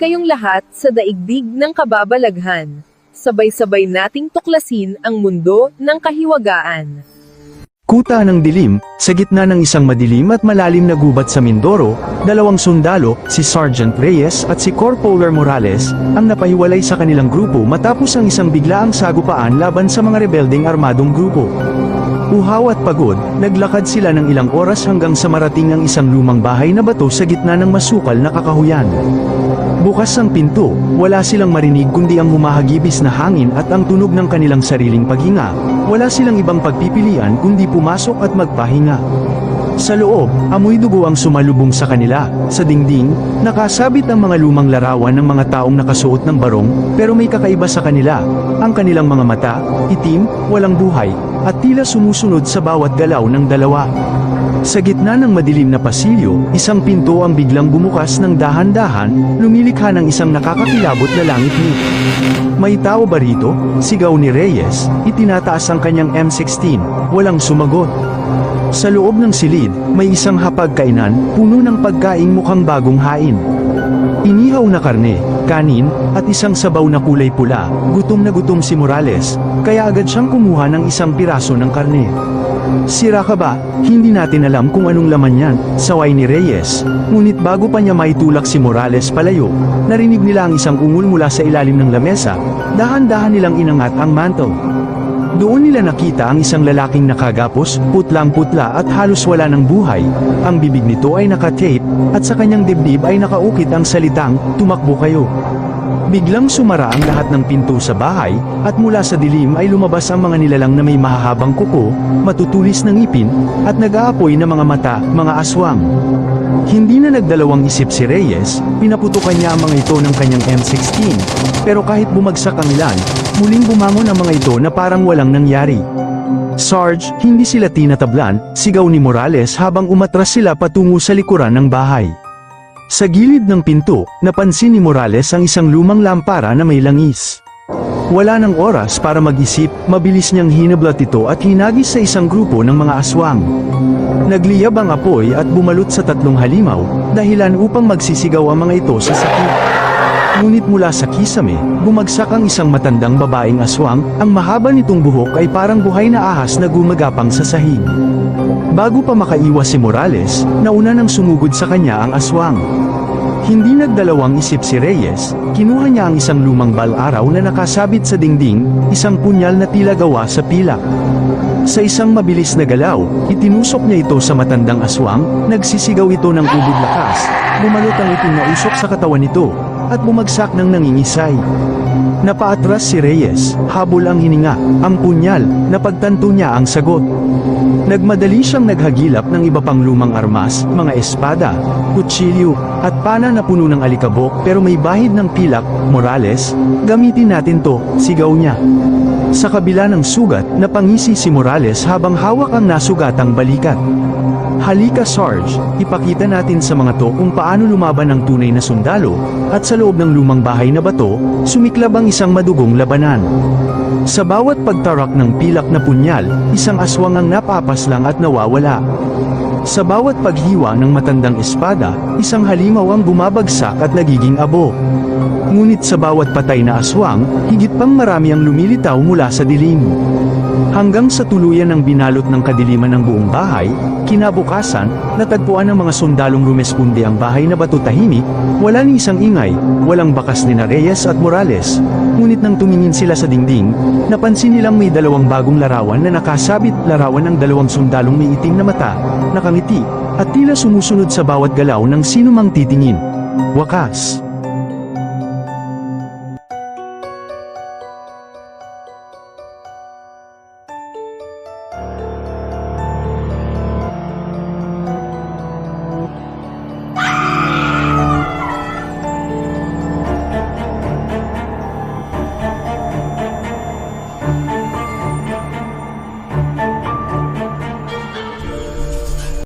kayong lahat sa daigdig ng kababalaghan. Sabay-sabay nating tuklasin ang mundo ng kahiwagaan. Kuta ng dilim, sa gitna ng isang madilim at malalim na gubat sa Mindoro, dalawang sundalo, si Sergeant Reyes at si Corporal Morales, ang napahiwalay sa kanilang grupo matapos ang isang biglaang sagupaan laban sa mga rebelding armadong grupo. Uhaw at pagod, naglakad sila ng ilang oras hanggang sa marating ang isang lumang bahay na bato sa gitna ng masukal na kakahuyan. Bukas ang pinto, wala silang marinig kundi ang humahagibis na hangin at ang tunog ng kanilang sariling paghinga. Wala silang ibang pagpipilian kundi pumasok at magpahinga. Sa loob, amoy dugo ang sumalubong sa kanila. Sa dingding, nakasabit ang mga lumang larawan ng mga taong nakasuot ng barong, pero may kakaiba sa kanila. Ang kanilang mga mata, itim, walang buhay, at tila sumusunod sa bawat galaw ng dalawa. Sa gitna ng madilim na pasilyo, isang pinto ang biglang bumukas ng dahan-dahan, lumilikha ng isang nakakakilabot na langit ni. May tao ba rito? Sigaw ni Reyes, itinataas ang kanyang M16, walang sumagot. Sa loob ng silid, may isang hapag kainan, puno ng pagkaing mukhang bagong hain. Inihaw na karne, kanin, at isang sabaw na kulay pula, gutom na gutom si Morales, kaya agad siyang kumuha ng isang piraso ng karne. Sira ka ba? Hindi natin alam kung anong laman yan, saway ni Reyes. Ngunit bago pa niya maitulak si Morales palayo, narinig nila ang isang ungol mula sa ilalim ng lamesa, dahan-dahan nilang inangat ang mantle. Doon nila nakita ang isang lalaking nakagapos, putlang-putla at halos wala ng buhay. Ang bibig nito ay nakatape, at sa kanyang dibdib ay nakaukit ang salitang, tumakbo kayo. Biglang sumara ang lahat ng pinto sa bahay, at mula sa dilim ay lumabas ang mga nilalang na may mahahabang kuko, matutulis ng ipin, at nag-aapoy na mga mata, mga aswang. Hindi na nagdalawang isip si Reyes, pinaputukan niya ang mga ito ng kanyang M16. Pero kahit bumagsak ang ilan, muling bumangon ang mga ito na parang walang nangyari. Sarge, hindi sila tinatablan, sigaw ni Morales habang umatras sila patungo sa likuran ng bahay. Sa gilid ng pinto, napansin ni Morales ang isang lumang lampara na may langis. Wala ng oras para mag-isip, mabilis niyang hinablat ito at hinagis sa isang grupo ng mga aswang. Nagliyab ang apoy at bumalot sa tatlong halimaw, dahilan upang magsisigaw ang mga ito sa sakit. Ngunit mula sa kisame, bumagsak ang isang matandang babaeng aswang, ang mahaba nitong buhok ay parang buhay na ahas na gumagapang sa sahig. Bago pa makaiwas si Morales, nauna nang sumugod sa kanya ang aswang. Hindi nagdalawang isip si Reyes, kinuha niya ang isang lumang bal-araw na nakasabit sa dingding, isang punyal na tila gawa sa pilak. Sa isang mabilis na galaw, itinusok niya ito sa matandang aswang, nagsisigaw ito ng ubod lakas, bumalot ang itim na usok sa katawan nito, at bumagsak ng nangingisay. Napaatras si Reyes, habol ang hininga, ang punyal, napagtanto niya ang sagot. Nagmadali siyang naghagilap ng iba pang lumang armas, mga espada, kutsilyo, at pana na puno ng alikabok pero may bahid ng pilak, Morales, gamitin natin to, sigaw niya. Sa kabila ng sugat, napangisi si Morales habang hawak ang nasugatang balikat. Halika Sarge, ipakita natin sa mga to kung paano lumaban ang tunay na sundalo, at sa loob ng lumang bahay na bato, sumiklab ang isang madugong labanan. Sa bawat pagtarak ng pilak na punyal, isang aswang ang napapaslang at nawawala. Sa bawat paghiwa ng matandang espada, isang halimaw ang bumabagsak at nagiging abo. Ngunit sa bawat patay na aswang, higit pang marami ang lumilitaw mula sa dilim. Hanggang sa tuluyan ng binalot ng kadiliman ng buong bahay, kinabukasan, natagpuan ng mga sundalong rumesponde ang bahay na bato tahimik, wala ni isang ingay, walang bakas ni Reyes at Morales. Ngunit nang tumingin sila sa dingding, napansin nilang may dalawang bagong larawan na nakasabit larawan ng dalawang sundalong may itim na mata, nakangiti, at tila sumusunod sa bawat galaw ng sino mang titingin. Wakas.